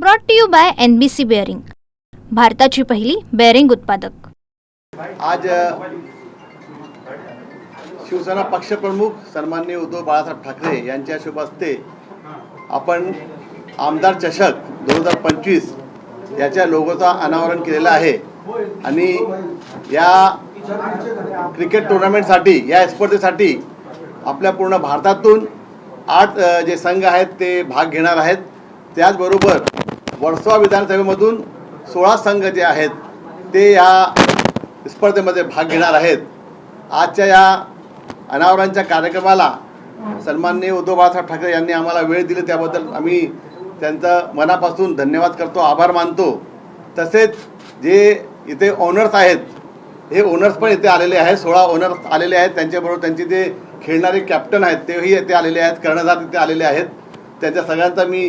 Brought to you by N B C bearing भारताची पहिली bearing उत्पादक. आज शिवसेना पक्षप्रमुख सन्माननीय उद्धव बाळासाहेब ठाकरे यांच्या शुभ हस्ते आपण आमदार चषक दोन हजार पंचवीस याच्या लोगोचा अनावरण केलेला आहे. आणि या क्रिकेट टुर्नामेंटसाठी या स्पर्धेसाठी आपल्या पूर्ण भारतातून आठ जे संघ आहेत ते भाग घेणार आहेत. त्याचबरोबर वर्सोवा विधानसभेमधून सोळा संघ जे आहेत ते या स्पर्धेमध्ये भाग घेणार आहेत. आजच्या या अनावरांच्या कार्यक्रमाला सन्माननीय उद्धव बाळासाहेब ठाकरे यांनी आम्हाला वेळ दिली त्याबद्दल आम्ही त्यांचं मनापासून धन्यवाद करतो आभार मानतो. तसेच जे इथे ओनर्स आहेत हे ओनर्स पण इथे आलेले आहेत सोळा ओनर्स आलेले आहेत त्यांच्याबरोबर त्यांचे जे खेळणारे कॅप्टन आहेत तेही इथे आलेले आहेत कर्णधार इथे आलेले आहेत. त्यांच्या सगळ्यांचा मी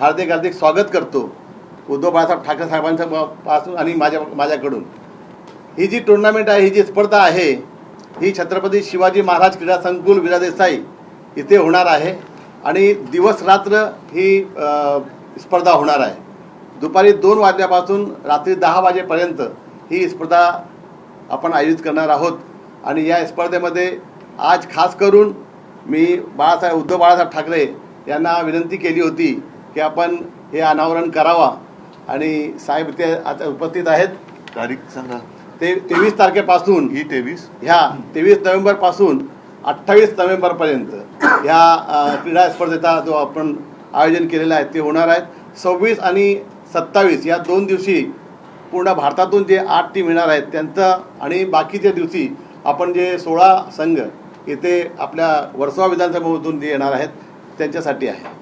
हार्दिक हार्दिक स्वागत करतो उद्धव बाळासाहेब ठाकरे साहेबांच्या पासून आणि माझ्या माझ्याकडून. ही जी टुर्नामेंट आहे ही जी स्पर्धा आहे ही छत्रपती शिवाजी महाराज क्रीडा संकुल विरादेसाई इथे होणार आहे आणि दिवस रात्र ही स्पर्धा होणार आहे. दुपारी दोन वाजल्यापासून रात्री दहा वाजेपर्यंत ही स्पर्धा आपण आयोजित करणार आहोत आणि या स्पर्धेमध्ये आज खास करून मी बाळासाहेब उद्धव बाळासाहेब ठाकरे यांना विनंती केली होती की आपण हे अनावरण करावा. आणि साहेब इथे आता उपस्थित आहेत. तारीख सांगा. ते तेवीस तारखेपासून ही तेवीस? ह्या तेवीस नोव्हेंबरपासून अठ्ठावीस नोव्हेंबरपर्यंत ह्या क्रीडा स्पर्धेचा जो आपण आयोजन केलेलं आहे ते होणार आहेत सव्वीस आणि सत्तावीस या दोन दिवशी पूर्ण भारतातून जे आठ टीम येणार आहेत त्यांचं आणि बाकीच्या दिवशी आपण जे सोळा संघ इथे आपल्या वर्सोवा विधानसभेमधून जे येणार आहेत त्यांच्यासाठी आहे.